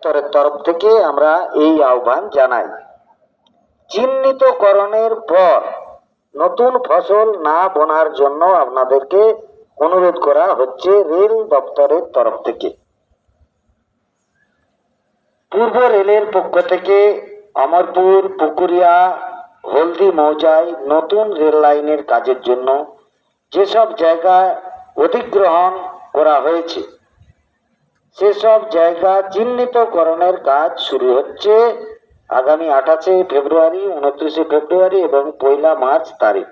দপ্তরের তরফ থেকে আমরা এই আহ্বান জানাই। চিহ্নিতকরণের পর নতুন ফসল না বোনার জন্য আপনাদেরকে অনুরোধ করা হচ্ছে রেল দপ্তরের তরফ থেকে। পূর্ব রেলের পক্ষ থেকে অমরপুর, পুকুরিয়া, হলদি মৌজায় নতুন রেল লাইনের কাজের জন্য যেসব জায়গা অধিগ্রহণ করা হয়েছে সেসব জায়গা চিহ্নিতকরণের কাজ শুরু হচ্ছে আগামী আঠাশে ফেব্রুয়ারি, উনত্রিশে ফেব্রুয়ারি এবং পয়লা মার্চ তারিখ।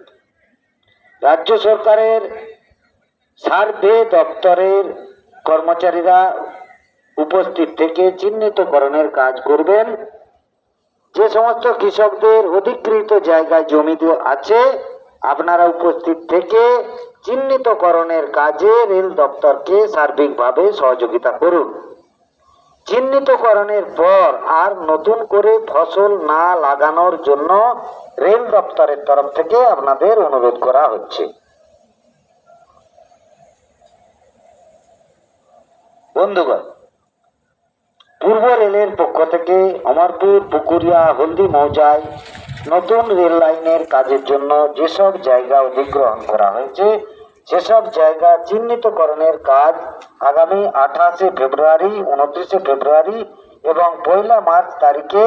রাজ্য সরকারের সার্ভে দপ্তরের কর্মচারীরা উপস্থিত থেকে চিহ্নিতকরণের কাজ করবেন। যে সমস্ত কৃষকদের অধিকৃত জায়গায় জমি আছে আপনারা উপস্থিত থেকে চিহ্নিতকরণের কাজে রেল দপ্তরকে সার্বিকভাবে সহযোগিতা করুন। চিহ্নিতকরণের পর আর নতুন করে ফসল না লাগানোর জন্য রেল দপ্তরের তরফ থেকে আপনাদের অনুরোধ করা হচ্ছে। বন্ধুগণ, পূর্ব রেলের পক্ষ থেকে অমরপুর, পুকুরিয়া হলদি মৌজায় নতুন রেল লাইনের কাজের জন্য যেসব জায়গা অধিগ্রহণ করা হয়েছে, সেসব জায়গা চিহ্নিতকরণের কাজ আগামী আঠাশে ফেব্রুয়ারি, উনত্রিশে ফেব্রুয়ারি এবং পয়লা মার্চ তারিখে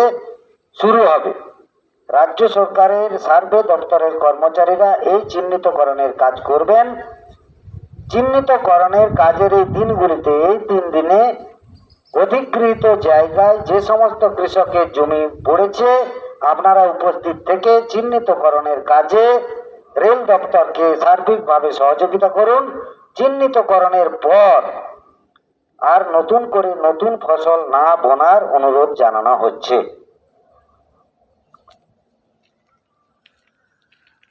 শুরু হবে। রাজ্য সরকারের সার্ভে দপ্তরের কর্মচারীরা এই চিহ্নিতকরণের কাজ করবেন। চিহ্নিতকরণের কাজের এই দিনগুলিতে এই তিন দিনে অধিকৃত জায়গায় যে সমস্ত কৃষকের জমি পড়েছে আপনারা উপস্থিত থেকে চিহ্নিতকরণের কাজে রেল দপ্তরকে সার্বিকভাবে সহযোগিতা করুন। চিহ্নিতকরণের পর আর নতুন করে নতুন ফসল না বোনার অনুরোধ জানানো হচ্ছে।